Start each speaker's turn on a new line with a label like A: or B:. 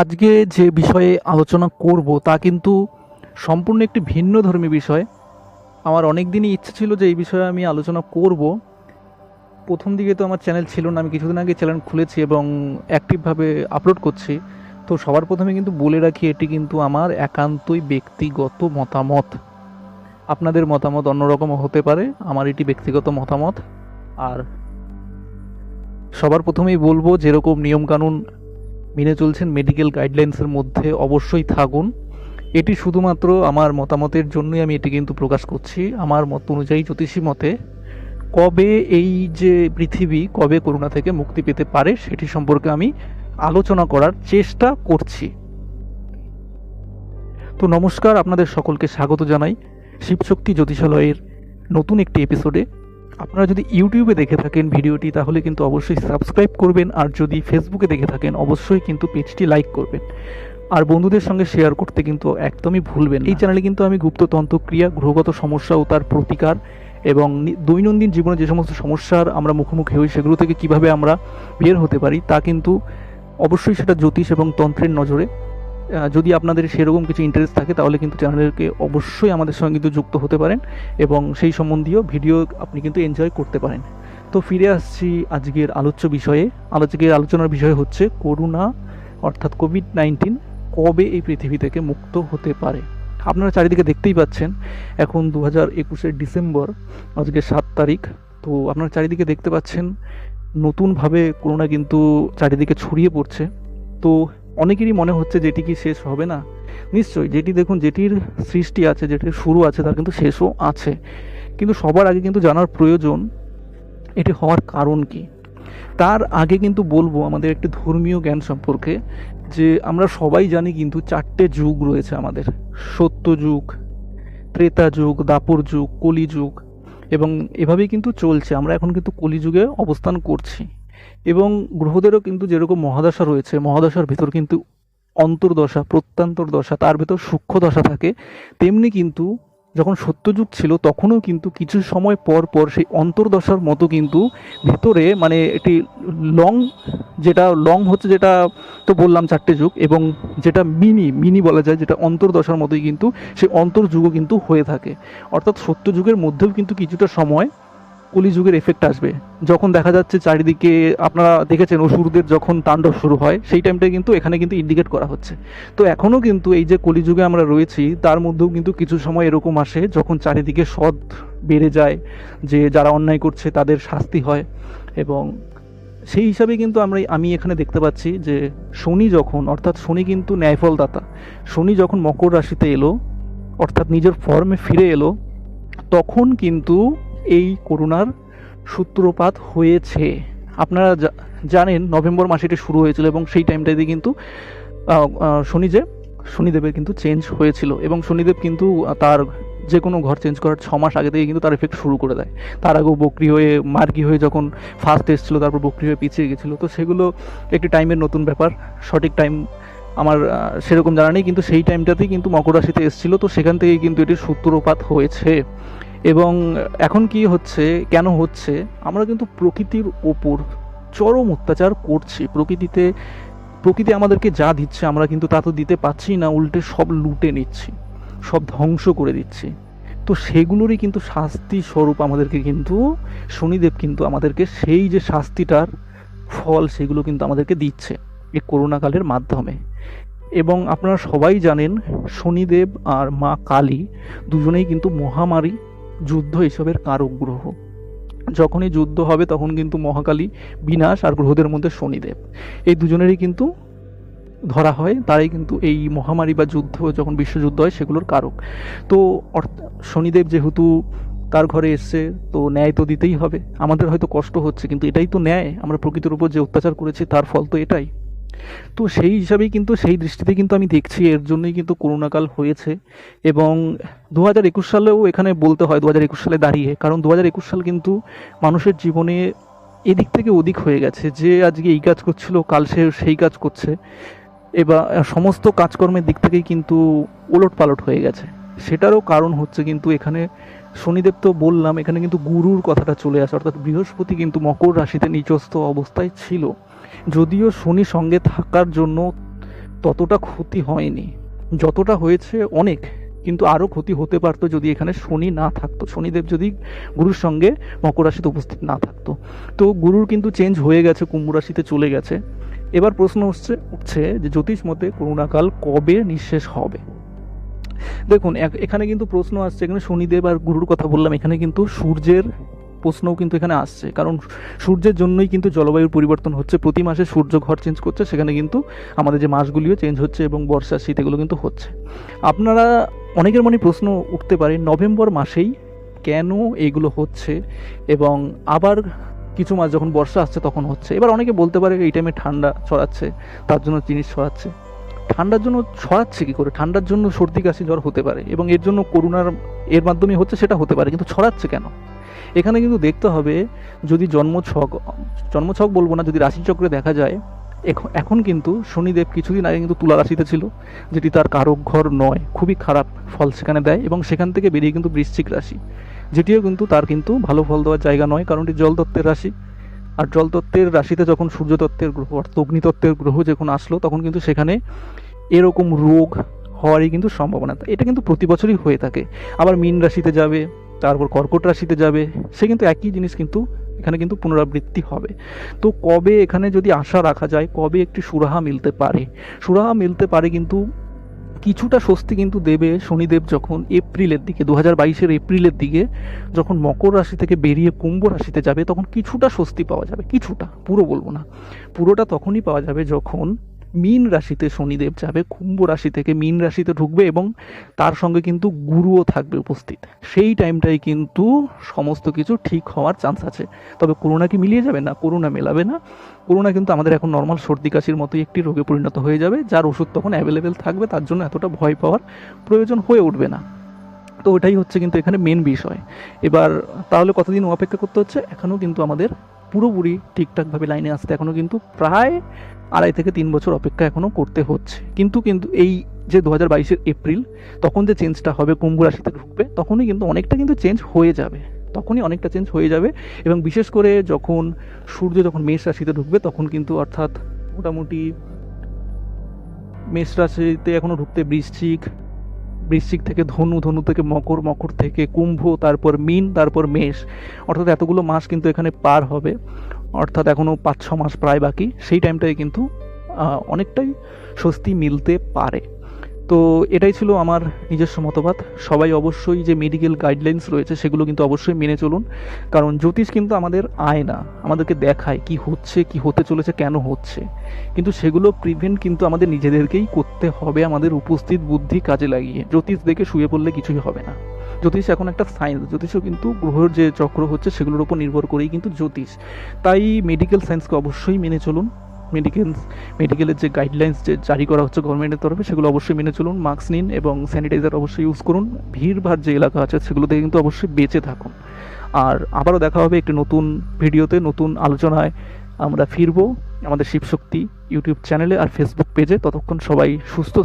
A: আজকে যে বিষয়ে আলোচনা করব তা কিন্তু সম্পূর্ণ একটি ভিন্ন ধর্মী বিষয়। আমার অনেক দিনই ইচ্ছে ছিল যে এই বিষয়ে আমি আলোচনা করব। প্রথম দিকে তো আমার চ্যানেল ছিল না, আমি কিছুদিন আগে চ্যানেল খুলেছি এবং অ্যাক্টিভভাবে আপলোড করছি। তো সবার প্রথমে কিন্তু বলে রাখি, এটি কিন্তু আমার একান্তই ব্যক্তিগত মতামত। আপনাদের মতামত অন্যরকম হতে পারে, আমার এটি ব্যক্তিগত মতামত। আর সবার প্রথমেই বলব, যেরকম নিয়মকানুন মেনে চলছেন মেডিকেল গাইডলাইন্সের মধ্যে অবশ্যই থাকুন। এটি শুধুমাত্র আমার মতামতের জন্যই আমি এটি কিন্তু প্রকাশ করছি। আমার মত অনুযায়ী জ্যোতিষী মতে, কবে এই যে পৃথিবী, কবে করোনা থেকে মুক্তি পেতে পারে সেটি সম্পর্কে আমি আলোচনা করার চেষ্টা করছি। তো নমস্কার, আপনাদের সকলকে স্বাগত জানাই শিবশক্তি জ্যোতিষালয়ের নতুন একটি এপিসোডে আপনারা যদি ইউটিউবে দেখে থাকেন ভিডিওটি, তাহলে কিন্তু অবশ্যই সাবস্ক্রাইব করবেন, আর যদি ফেসবুকে দেখে থাকেন, অবশ্যই কিন্তু পেজটি লাইক করবেন। আর বন্ধুদের সঙ্গে শেয়ার করতে কিন্তু একদমই ভুলবেন এই চ্যানেলে কিন্তু আমি গুপ্ততন্ত্র ক্রিয়া গ্রহগত সমস্যা ও তার প্রতিকার এবং দৈনন্দিন জীবনে যে সমস্ত সমস্যার আমরা মুখোমুখি হই, সেগুলো থেকে কীভাবে আমরা বের হতে পারি, তা কিন্তু অবশ্যই সেটা জ্যোতিষ এবং তন্ত্রের নজরে যদি আপনাদের সেরকম কিছু ইন্টারেস্ট থাকে, তাহলে কিন্তু চ্যানেলকে অবশ্যই আমাদের সঙ্গে কিন্তু যুক্ত হতে পারেন এবং সেই সম্বন্ধীয় ভিডিও আপনি কিন্তু এনজয় করতে পারেন। তো ফিরে আসছি আজকের আলোচ্য বিষয়ে। আলোচকের আলোচনার বিষয় হচ্ছে করোনা অর্থাৎ কোভিড নাইন্টিন কবে এই পৃথিবী থেকে মুক্ত হতে পারে? আপনারা চারিদিকে দেখতেই পাচ্ছেন, এখন দু হাজার একুশের ডিসেম্বর, আজকে সাত তারিখ। তো আপনারা চারিদিকে দেখতে পাচ্ছেন, নতুনভাবে করোনা কিন্তু চারিদিকে ছড়িয়ে পড়ছে। তো অনেকেরই মনে হচ্ছে যেটি কি শেষ হবে না। নিশ্চয়ই যেটি দেখুন, যেটির সৃষ্টি আছে যেটির শুরু আছে, তার কিন্তু শেষও আছে। কিন্তু সবার আগে কিন্তু জানার প্রয়োজন এটি হওয়ার কারণ কি? তার আগে কিন্তু বলব আমাদের একটি ধর্মীয় জ্ঞান সম্পর্কে, যে আমরা সবাই জানি কিন্তু চারটে যুগ রয়েছে আমাদের। সত্য যুগ, ত্রেতা যুগ, দাপর যুগ কলি যুগ এবং এভাবেই কিন্তু চলছে। আমরা এখন কিন্তু কলিযুগে অবস্থান করছি। এবং গ্রহদেরও কিন্তু যেরকম মহাদশা রয়েছে, মহাদশার ভিতর কিন্তু অন্তর্দশা প্রত্যন্তর দশা তার ভেতর সূক্ষ্ম দশা থাকে, তেমনি কিন্তু যখন সত্যযুগ ছিল তখনও কিন্তু কিছু সময় পর পর সেই অন্তর্দশার মতো কিন্তু ভেতরে মানে একটি লং যেটা, লং হচ্ছে যেটা তো বললাম চারটে যুগ এবং যেটা মিনি মিনি বলা যায়, যেটা অন্তর্দশার মতোই কিন্তু সেই অন্তর্যুগও কিন্তু হয়ে থাকে। অর্থাৎ সত্যযুগের মধ্যেও কিন্তু কিছুটা সময় কলিযুগের এফেক্ট আসবে। যখন দেখা যাচ্ছে চারিদিকে, আপনারা দেখেছেন অসুরদের যখন তাণ্ডব শুরু হয়, সেই টাইমটা কিন্তু এখানে কিন্তু ইন্ডিকেট করা হচ্ছে। তো এখনও কিন্তু এই যে কলিযুগে আমরা রয়েছি, তার মধ্যেও কিন্তু কিছু সময় এরকম আসে, যখন চারিদিকে সৎ বেড়ে যায়, যে যারা অন্যায় করছে তাদের শাস্তি হয়। এবং সেই হিসাবে কিন্তু আমরা, আমি এখানে দেখতে পাচ্ছি যে শনি যখন, অর্থাৎ শনি কিন্তু ন্যায়ফলদাতা। শনি যখন মকর রাশিতে এলো, অর্থাৎ নিজের ফর্মে ফিরে এলো, তখন কিন্তু এই করোনার সূত্রপাত হয়েছে। আপনারা জানেন নভেম্বর মাসে এটা শুরু হয়েছিল এবং সেই টাইমটাতে কিন্তু শনি যে শনিদেবের কিন্তু চেঞ্জ হয়েছিল এবং শনিদেব কিন্তু তার যে কোনো ঘর চেঞ্জ করার ছ মাস আগে থেকে কিন্তু তার এফেক্ট শুরু করে দেয়। তার আগেও বকরি হয়ে, মার্গি হয়ে যখন ফার্স্ট এসেছিল, তারপর বকরি হয়ে পিছিয়ে গেছিল। তো সেগুলো একটি টাইমের নতুন ব্যাপার। সঠিক টাইম আমার সেরকম জানা নেই, কিন্তু সেই টাইমটাতেই কিন্তু মকর রাশিতে এসেছিল। তো সেখান থেকেই কিন্তু এটির সূত্রপাত হয়েছে। এবং এখন কি হচ্ছে, কেন হচ্ছে, আমরা কিন্তু প্রকৃতির ওপর চরম অত্যাচার করছি। প্রকৃতিতে, প্রকৃতি আমাদেরকে যা দিচ্ছে, আমরা কিন্তু তা তো দিতে পারছি না, উল্টে সব লুটে নিচ্ছি, সব ধ্বংস করে দিচ্ছি। তো সেগুলোরই কিন্তু শাস্তি স্বরূপ আমাদেরকে কিন্তু, শনিদেব কিন্তু আমাদেরকে সেই যে শাস্তিটার ফল, সেগুলো কিন্তু আমাদেরকে দিচ্ছে এই করোনাকালের মাধ্যমে। এবং আপনারা সবাই জানেন, শনিদেব আর মা কালী দুজনেই কিন্তু মহামারী যুদ্ধ এসবের কারক গ্রহ। যখনই যুদ্ধ হবে তখন কিন্তু মহাকালী বিনাশ আর গ্রহদের মধ্যে শনিদেব। এই দুজনেরই কিন্তু ধরা হয়, তারাই কিন্তু এই মহামারী বা যুদ্ধ যখন বিশ্বযুদ্ধ হয় সেগুলোর কারক। তো শনিদেব যেহেতু তার ঘরে এসছে, তো ন্যায় তো দিতেই হবে। আমাদের হয়তো কষ্ট হচ্ছে, কিন্তু এটাই তো ন্যায়। আমরা প্রকৃতির উপর যে অত্যাচার করেছি তার ফল তো এটাই। তো সেই হিসাবেই কিন্তু, সেই দৃষ্টিতে কিন্তু আমি দেখছি, এর জন্যই কিন্তু করোনাকাল হয়েছে। এবং দু হাজার একুশ সালেও এখানে বলতে হয় দু হাজার একুশ সালে দাঁড়িয়ে, কারণ দু হাজার একুশ সাল কিন্তু মানুষের জীবনে এদিক থেকে ওদিক হয়ে গেছে। যে আজকে এই কাজ করছিল, কাল সে সেই কাজ করছে। এবার সমস্ত কাজকর্মের দিক থেকেই কিন্তু ওলট পালট হয়ে গেছে। সেটারও কারণ হচ্ছে কিন্তু এখানে শনিদেব তো বললাম, এখানে কিন্তু গুরুর কথাটা চলে আসে। অর্থাৎ বৃহস্পতি কিন্তু মকর রাশিতে নিচস্থ অবস্থায় ছিল। যদিও শনি সঙ্গে থাকার জন্য ততটা ক্ষতি হয়নি। যতটা হয়েছে অনেক, কিন্তু আরও ক্ষতি হতে পারতো যদি এখানে শনি না থাকতো। শনিদেব যদি গুরুর সঙ্গে মকর রাশিতে উপস্থিত না থাকতো। তো গুরুর কিন্তু চেঞ্জ হয়ে গেছে, কুম্ভ রাশিতে চলে গেছে। এবার প্রশ্ন উঠছে উঠছে যে জ্যোতিষ মতে করোনাকাল কবে নিঃশেষ হবে? দেখুন এখানে কিন্তু প্রশ্ন আসছে, এখানে শনিদেব আর গুরুর কথা বললাম, এখানে কিন্তু সূর্যের প্রশ্নও কিন্তু এখানে আসছে। কারণ সূর্যের জন্যই কিন্তু জলবায়ুর পরিবর্তন হচ্ছে। প্রতি মাসে সূর্য ঘর চেঞ্জ করছে, সেখানে কিন্তু আমাদের যে মাসগুলিও চেঞ্জ হচ্ছে এবং বর্ষা, শীত এগুলো কিন্তু হচ্ছে। আপনারা অনেকের মনে প্রশ্ন উঠতে পারে, নভেম্বর মাসেই কেন এইগুলো হচ্ছে এবং আবার কিছু মাস যখন বর্ষা আসছে তখন হচ্ছে। এবার অনেকে বলতে পারে, এই টাইমে ঠান্ডা ছড়াচ্ছে, তার জন্য জিনিস ছড়াচ্ছে। ঠান্ডার জন্য ছড়াচ্ছে কি করে? ঠান্ডার জন্য সর্দি কাশি জ্বর হতে পারে এবং এর জন্য করোনার এর মাধ্যমে হচ্ছে সেটা হতে পারে, কিন্তু ছড়াচ্ছে কেন? এখানে কিন্তু দেখতে হবে যদি জন্মছক জন্মছক বলব না, যদি রাশিচক্রে দেখা যায় এখন কিন্তু শনিদেব কিছুদিন আগে কিন্তু তুলা রাশিতে ছিল, যেটি তার কারক ঘর নয়, খুবই খারাপ ফল সেখানে দেয় এবং সেখান থেকে বেরিয়ে কিন্তু বৃশ্চিক রাশি, যেটিও কিন্তু তার কিন্তু ভালো ফল দেওয়ার জায়গা নয়, কারণ এটি জলতত্ত্বের রাশি। আর জলতত্ত্বের রাশিতে যখন সূর্যতত্ত্বের গ্রহ অর্থাৎ অগ্নিতত্ত্বের গ্রহ যখন আসলো, তখন কিন্তু সেখানে এরকম রোগ হওয়ারই কিন্তু সম্ভাবনা। এটা কিন্তু প্রতি বছরই হয়ে থাকে। আবার মীন রাশিতে যাবে, তারপর কর্কট রাশিতে যাবে, সে কিন্তু একই জিনিস কিন্তু এখানে কিন্তু পুনরাবৃত্তি হবে। তো কবে এখানে যদি আশা রাখা যায়, কবে একটি সুরাহা মিলতে পারে? সুরাহা মিলতে পারে কিন্তু কিছুটা স্বস্তি কিন্তু দেবে শনিদেব যখন এপ্রিলের দিকে দু হাজার বাইশের এপ্রিলের দিকে যখন মকর রাশি থেকে বেরিয়ে কুম্ভ রাশিতে যাবে, তখন কিছুটা স্বস্তি পাওয়া যাবে, কিছুটা, পুরো বলব না। পুরোটা তখনই পাওয়া যাবে যখন মীন রাশিতে শনিদেব যাবে, কুম্ভ রাশি থেকে মীন রাশিতে ঢুকবে এবং তার সঙ্গে কিন্তু গুরুও থাকবে উপস্থিত। সেই টাইমটাই কিন্তু সমস্ত কিছু ঠিক হওয়ার চান্স আছে। তবে করোনা কি মিলিয়ে যাবে না? করোনা মেলাবে না। করোনা কিন্তু আমাদের এখন নর্মাল সর্দি কাশির মতোই একটি রোগে পরিণত হয়ে যাবে, যার ওষুধ তখন অ্যাভেলেবেল থাকবে, তার জন্য এতটা ভয় পাওয়ার প্রয়োজন হয়ে উঠবে না। তো ওটাই হচ্ছে কিন্তু এখানে মেন বিষয়। এবার তাহলে কতদিন অপেক্ষা করতে হচ্ছে? এখনও কিন্তু আমাদের পুরোপুরি ঠিকঠাকভাবে লাইনে আসতে এখনও কিন্তু প্রায় আড়াই থেকে তিন বছর অপেক্ষা এখনও করতে হচ্ছে। কিন্তু কিন্তু এই যে দু হাজার এপ্রিল, তখন যে চেঞ্জটা হবে, কুম্ভ রাশিতে ঢুকবে, তখনই কিন্তু অনেকটা কিন্তু চেঞ্জ হয়ে যাবে। তখনই অনেকটা চেঞ্জ হয়ে যাবে এবং বিশেষ করে যখন সূর্য যখন মেষ রাশিতে ঢুকবে, তখন কিন্তু অর্থাৎ মোটামুটি মেষ রাশিতে এখনও ঢুকতে বৃশ্চিক বৃশ্চিক থেকে ধনু ধনু থেকে মকর মকর থেকে কুম্ভ, তারপর মিন, তারপর মেষ। অর্থাৎ এতগুলো মাস কিন্তু এখানে পার হবে। অর্থাৎ এখনও পাঁচ ছ মাস প্রায় বাকি। সেই টাইমটায় কিন্তু অনেকটাই স্বস্তি মিলতে পারে। তো এটাই ছিল আমার নিজস্ব মতবাদ। সবাই অবশ্যই যে মেডিকেল গাইডলাইন্স রয়েছে সেগুলো কিন্তু অবশ্যই মেনে চলুন। কারণ জ্যোতিষ কিন্তু আমাদের আয় না, আমাদেরকে দেখায় কি হচ্ছে, কি হতে চলেছে, কেন হচ্ছে। কিন্তু সেগুলো প্রিভেন্ট কিন্তু আমাদের নিজেদেরকেই করতে হবে, আমাদের উপস্থিত বুদ্ধি কাজে লাগিয়ে। জ্যোতিষ দেখে শুয়ে পড়লে কিছুই হবে না। জ্যোতিষ এখন একটা সায়েন্স জ্যোতিষও কিন্তু গ্রহের যে চক্র হচ্ছে সেগুলোর উপর নির্ভর করেই কিন্তু জ্যোতিষ। তাই মেডিকেল সায়েন্সকে অবশ্যই মেনে চলুন। মেডিকেল মেডিকেলের যে গাইডলাইন্স যে জারি করা হচ্ছে গভর্নমেন্টের তরফে, সেগুলো অবশ্যই মেনে চলুন মাস্ক নিন এবং স্যানিটাইজার অবশ্যই ইউজ করুন। ভিড়ভাড় যে এলাকা আছে সেগুলোতে কিন্তু অবশ্যই বেঁচে থাকুন। আর আবারও দেখা হবে একটি নতুন ভিডিওতে, নতুন আলোচনায়। আমরা ফিরবো আমাদের শিবশক্তি ইউটিউব চ্যানেলে আর ফেসবুক পেজে ততক্ষণ সবাই সুস্থ